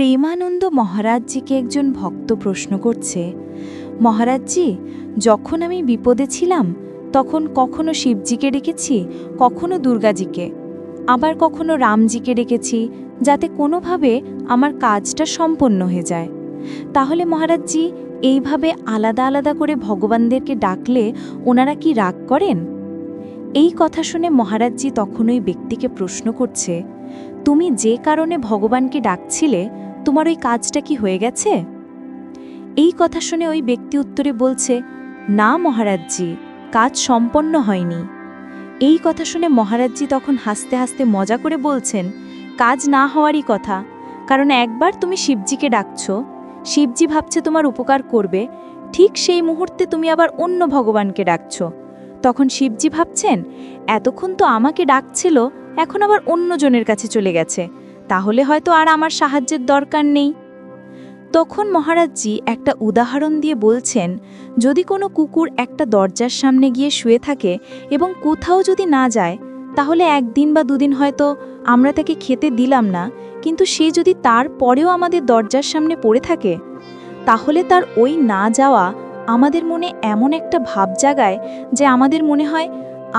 প্রেমানন্দ মহারাজজিকে একজন ভক্ত প্রশ্ন করছে, মহারাজজি, যখন আমি বিপদে ছিলাম, তখন কখনো শিবজিকে ডেকেছি, কখনো দুর্গাজিকে। আবার কখনো রামজিকে ডেকেছি, যাতে কোনোভাবে আমার কাজটা সম্পন্ন হয়ে যায়। তাহলে মহারাজজি, এইভাবে আলাদা আলাদা করে ভগবানদেরকে ডাকলে ওনারা কি রাগ করেন? এই কথা শুনে মহারাজজি তখন ওই ব্যক্তিকে প্রশ্ন করছে, তুমি যে কারণে ভগবানকে ডাকছিলে তোমার ওই কাজটা কি হয়ে গেছে? এই কথা শুনে ওই ব্যক্তি উত্তরে বলছে, না মহারাজজি, কাজ সম্পন্ন হয়নি। এই কথা শুনে মহারাজজি তখন হাসতে হাসতে মজা করে বলছেন, কাজ না হওয়ারই কথা, কারণ একবার তুমি শিবজিকে ডাকছো, শিবজি ভাবছে তোমার উপকার করবে, ঠিক সেই মুহূর্তে তুমি আবার অন্য ভগবানকে ডাকছ। তখন শিবজি ভাবছেন, এতক্ষণ তো আমাকে ডাকছিল, এখন আবার অন্যজনের কাছে চলে গেছে। তাহলে হয়তো আর আমার সাহায্যের দরকার নেই। তখন মহারাজজি একটা উদাহরণ দিয়ে বলছেন, যদি কোনো কুকুর একটা দরজার সামনে গিয়ে শুয়ে থাকে এবং কোথাও যদি না যায়, তাহলে একদিন বা দুদিন হয়তো আমরা তাকে খেতে দিলাম না, কিন্তু সে যদি তার পরেও আমাদের দরজার সামনে পড়ে থাকে, তাহলে তার ওই না যাওয়া আমাদের মনে এমন একটা ভাব জাগায় যে আমাদের মনে হয়,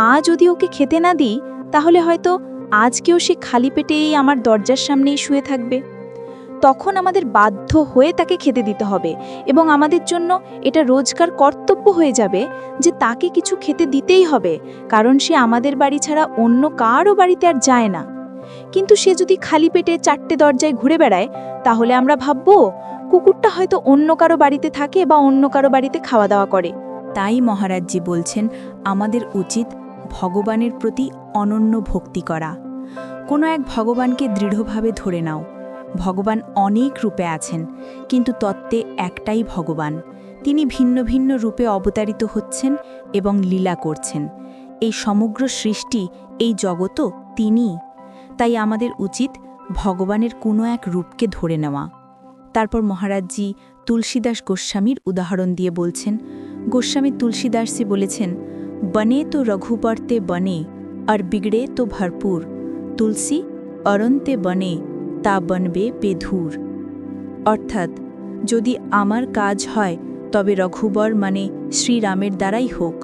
আ যদি ওকে খেতে না দিই, তাহলে হয়তো আজকেও সে খালি পেটেই আমার দরজার সামনেই শুয়ে থাকবে। তখন আমাদের বাধ্য হয়ে তাকে খেতে দিতে হবে এবং আমাদের জন্য এটা রোজকার কর্তব্য হয়ে যাবে যে তাকে কিছু খেতে দিতেই হবে, কারণ সে আমাদের বাড়ি ছাড়া অন্য কারও বাড়িতে আর যায় না। কিন্তু সে যদি খালি পেটে চারটে দরজায় ঘুরে বেড়ায়, তাহলে আমরা ভাববো, কুকুরটা হয়তো অন্য কারও বাড়িতে থাকে বা অন্য কারও বাড়িতে খাওয়া দাওয়া করে। তাই মহারাজজি বলছেন, আমাদের উচিত ভগবানের প্রতি অনন্য ভক্তি করা। কোনো এক ভগবানকে দৃঢ়ভাবে ধরে নাও। ভগবান অনেক রূপে আছেন, কিন্তু তত্ত্বে একটাই ভগবান। তিনি ভিন্ন ভিন্ন রূপে অবতারিত হচ্ছেন এবং লীলা করছেন। এই সমগ্র সৃষ্টি, এই জগতও তিনি। তাই আমাদের উচিত ভগবানের কোনো এক রূপকে ধরে নেওয়া। তারপর মহারাজজি তুলসীদাস গোস্বামীর উদাহরণ দিয়ে বলছেন, গোস্বামী তুলসীদাসজি বলেছেন বনে তো রঘুবর্তে বনে আর বিগড়ে তো ভরপুর তুলসী অরন্তে বনে তা বনবে পেধুর অর্থাৎ যদি আমার কাজ হয় তবে রঘুবর মানে শ্রীরামের দ্বারাই হোক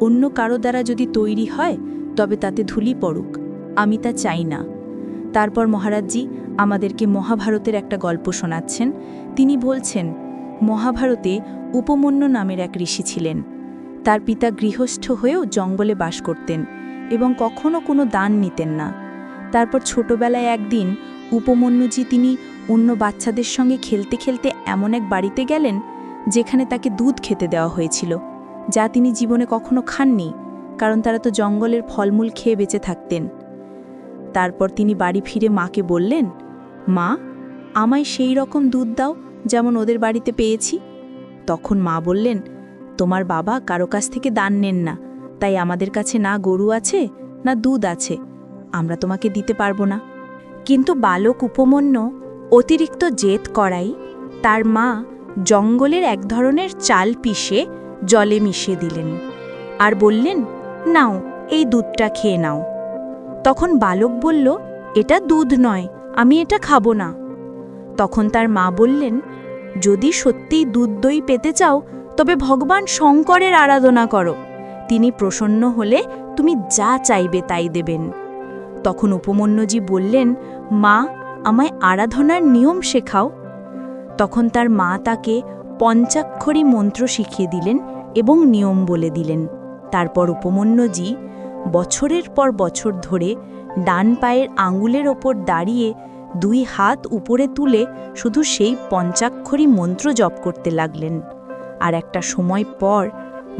অন্য কারও দ্বারা যদি তৈরি হয় তবে তাতে ধুলি পড়ুক আমি তা চাই না তারপর মহারাজজি আমাদেরকে মহাভারতের একটা গল্প শোনাচ্ছেন তিনি বলছেন মহাভারতে উপমন্য নামের এক ঋষি ছিলেন তার পিতা গৃহস্থ হয়েও জঙ্গলে বাস করতেন এবং কখনো কোনো দান নিতেন না। তারপর ছোটবেলায় একদিন উপমন্যুজি তিনি অন্য বাচ্চাদের সঙ্গে খেলতে খেলতে এমন এক বাড়িতে গেলেন যেখানে তাকে দুধ খেতে দেওয়া হয়েছিল, যা তিনি জীবনে কখনো খাননি, কারণ তারা তো জঙ্গলের ফলমূল খেয়ে বেঁচে থাকতেন। তারপর তিনি বাড়ি ফিরে মাকে বললেন, মা, আমায় সেই রকম দুধ দাও যেমন ওদের বাড়িতে পেয়েছি। তখন মা বললেন তোমার বাবা কারও কাছ থেকে দান নেন না। তাই আমাদের কাছে না গরু আছে, না দুধ আছে। আমরা তোমাকে দিতে পারব না। কিন্তু বালক উপমন্য অতিরিক্ত জেদ করাই, তার মা জঙ্গলের এক ধরনের চাল পিষে জলে মিশিয়ে দিলেন আর বললেন, নাও, এই দুধটা খেয়ে নাও। তখন বালক বলল, এটা দুধ নয়, আমি এটা খাব না। তখন তার মা বললেন, যদি সত্যিই দুধ দই পেতে চাও তবে ভগবান শঙ্করের আরাধনা করো। তিনি প্রসন্ন হলে তুমি যা চাইবে তাই দেবেন। তখন উপমন্যজি বললেন, মা, আমায় আরাধনার নিয়ম শেখাও। তখন তার মা তাকে পঞ্চাক্ষরী মন্ত্র শিখিয়ে দিলেন এবং নিয়ম বলে দিলেন। তারপর উপমন্যজি বছরের পর বছর ধরে ডান পায়ের আঙুলের ওপর দাঁড়িয়ে দুই হাত উপরে তুলে শুধু সেই পঞ্চাক্ষরী মন্ত্র জপ করতে লাগলেন। আর একটা সময় পর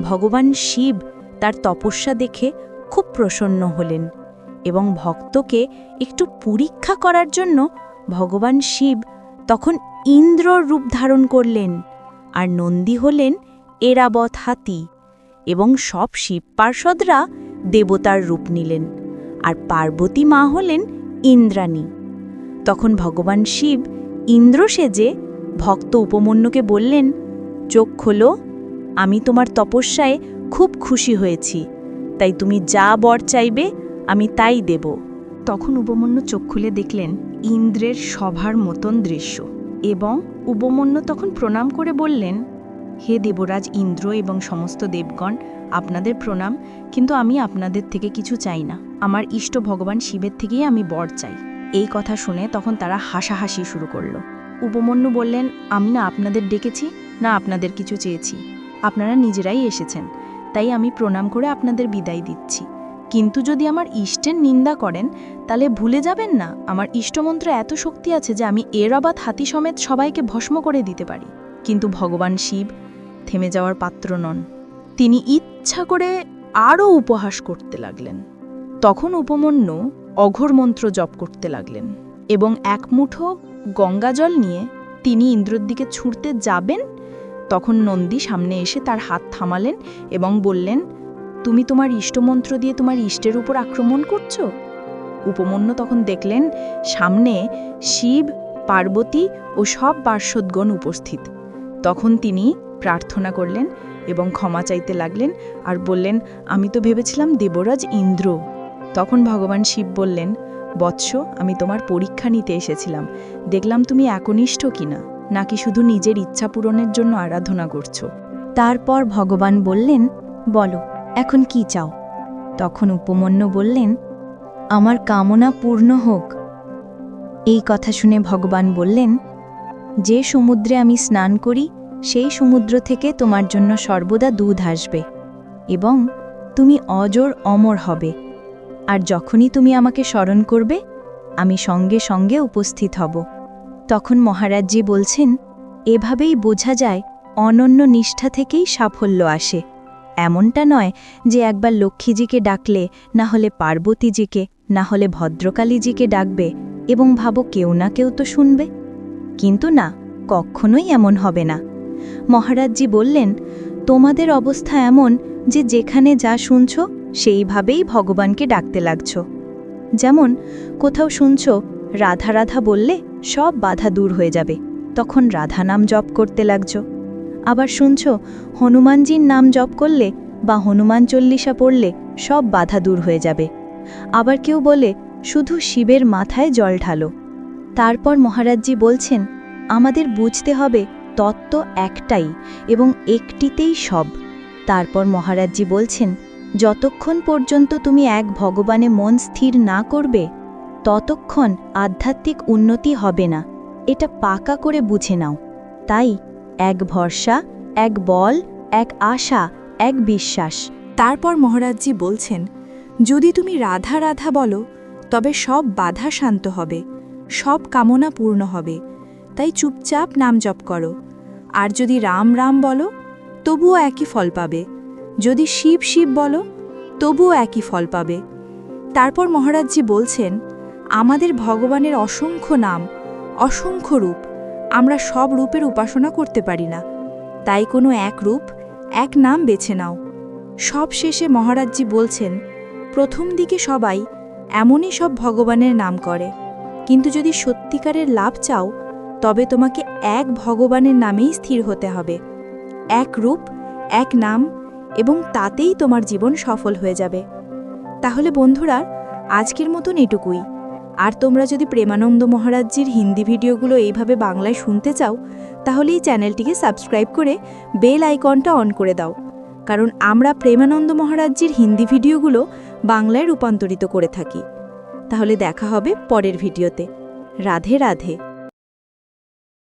ভগবান শিব তার তপস্যা দেখে খুব প্রসন্ন হলেন এবং ভক্তকে একটু পরীক্ষা করার জন্য ভগবান শিব তখন ইন্দ্রর রূপ ধারণ করলেন আর নন্দী হলেন এরাবত হাতি এবং সব শিব পার্ষদরা দেবতার রূপ নিলেন আর পার্বতী মা হলেন ইন্দ্রাণী। তখন ভগবান শিব ইন্দ্র সেজে ভক্ত উপমন্যকে বললেন চোখ খোলো, আমি তোমার তপস্যায় খুব খুশি হয়েছি। তাই তুমি যা বর চাইবে, আমি তাই দেব। তখন উপমন্য চোখ খুলে দেখলেন ইন্দ্রের সভার মতন দৃশ্য এবং উপমন্যু তখন প্রণাম করে বললেন, হে দেবরাজ ইন্দ্র এবং সমস্ত দেবগণ, আপনাদের প্রণাম, কিন্তু আমি আপনাদের থেকে কিছু চাই না। আমার ইষ্ট ভগবান শিবের থেকেই আমি বর চাই। এই কথা শুনে তখন তারা হাসাহাসি শুরু করল। উপমন্যু বললেন, আমি না আপনাদের ডেকেছি না আপনাদের কিছু চেয়েছি। আপনারা নিজেরাই এসেছেন, তাই আমি প্রণাম করে আপনাদের বিদায় দিচ্ছি। কিন্তু যদি আমার ইষ্টের নিন্দা করেন, তাহলে ভুলে যাবেন না, আমার ইষ্টমন্ত্র এত শক্তি আছে যে আমি এর এরাবাত হাতি সমেত সবাইকে ভস্ম করে দিতে পারি। কিন্তু ভগবান শিব থেমে যাওয়ার পাত্র নন। তিনি ইচ্ছা করে আরও উপহাস করতে লাগলেন। তখন উপমন্য অঘোর মন্ত্র জপ করতে লাগলেন এবং এক মুঠো গঙ্গাজল নিয়ে তিনি ইন্দ্রর দিকে ছুঁড়তে যাবেন তখন নন্দী সামনে এসে তার হাত থামালেন এবং বললেন, তুমি তোমার ইষ্টমন্ত্র দিয়ে তোমার ইষ্টের উপর আক্রমণ করছ? উপমন্যু তখন দেখলেন, সামনে শিব, পার্বতী ও সব পার্শ্বদগণ উপস্থিত। তখন তিনি প্রার্থনা করলেন এবং ক্ষমা চাইতে লাগলেন আর বললেন, আমি তো ভেবেছিলাম দেবরাজ ইন্দ্র। তখন ভগবান শিব বললেন, বৎস, আমি তোমার পরীক্ষা নিতে এসেছিলাম। দেখলাম তুমি একনিষ্ঠ কিনা? নাকি শুধু নিজের ইচ্ছা পূরণের জন্য আরাধনা করছ? তারপর ভগবান বললেন, বলো, এখন কি চাও? তখন উপমন্য বললেন, আমার কামনা পূর্ণ হোক। এই কথা শুনে ভগবান বললেন, যে সমুদ্রে আমি স্নান করি, সেই সমুদ্র থেকে তোমার জন্য সর্বদা দুধ আসবে এবং তুমি অজর অমর হবে। আর যখনই তুমি আমাকে স্মরণ করবে, আমি সঙ্গে সঙ্গে উপস্থিত হব। তখন মহারাজজি বলছেন, এভাবেই বোঝা যায় অনন্য নিষ্ঠা থেকেই সাফল্য আসে। এমনটা নয় যে একবার লক্ষ্মীজিকে ডাকলে না হলে পার্বতীজিকে, না হলে ভদ্রকালীজিকে ডাকবে এবং ভাবো কেউ না কেউ তো শুনবে। কিন্তু না, কখনোই এমন হবে না। মহারাজজি বললেন, তোমাদের অবস্থা এমন যে যেখানে যা শুনছ, সেইভাবেই ভগবানকে ডাকতে লাগছ। যেমন, কোথাও শুনছ রাধা রাধা বললে, সব বাধা দূর হয়ে যাবে। তখন রাধা নাম জপ করতে লাগছ আবার শুনছ, হনুমানজির নাম জপ করলে বা হনুমান চল্লিশা পড়লে সব বাধা দূর হয়ে যাবে। আবার কেউ বলে, শুধু শিবের মাথায় জল ঢালো। তারপর মহারাজজি বলছেন, আমাদের বুঝতে হবে তত্ত্ব একটাই এবং একটিতেই সব। তারপর মহারাজজি বলছেন, যতক্ষণ পর্যন্ত তুমি এক ভগবানে মন স্থির না করবে ততক্ষণ আধ্যাত্মিক উন্নতি হবে না। এটা পাকা করে বুঝে নাও। তাই এক ভরসা, এক বল, এক আশা, এক বিশ্বাস। তারপর মহারাজজি বলছেন, যদি তুমি রাধা রাধা বলো, তবে সব বাধা শান্ত হবে, সব কামনা পূর্ণ হবে। তাই চুপচাপ নাম জপ করো। আর যদি রাম রাম বলো, তবুও একই ফল পাবে। যদি শিব শিব বলো, তবুও একই ফল পাবে। তারপর মহারাজজি বলছেন আমাদের ভগবানের অসংখ্য নাম, অসংখ্য রূপ, আমরা সব রূপের উপাসনা করতে পারি না। তাই কোনো এক রূপ, এক নাম বেছে নাও। সব শেষে মহারাজজি বলছেন, প্রথম দিকে সবাই এমনই সব ভগবানের নাম করে। কিন্তু যদি সত্যিকারের লাভ চাও, তবে তোমাকে এক ভগবানের নামেই স্থির হতে হবে। এক রূপ, এক নাম, এবং তাতেই তোমার জীবন সফল হয়ে যাবে। তাহলে বন্ধুরা, আজকের মতন এটুকুই। আর তোমরা যদি প্রেমানন্দ মহারাজজির হিন্দি ভিডিওগুলো এইভাবে বাংলায় শুনতে চাও, তাহলে এই চ্যানেলটিকে সাবস্ক্রাইব করে বেল আইকনটা অন করে দাও। কারণ আমরা প্রেমানন্দ মহারাজজির হিন্দি ভিডিওগুলো বাংলায় রূপান্তরিত করে থাকি। তাহলে দেখা হবে পরের ভিডিওতে। রাধে রাধে।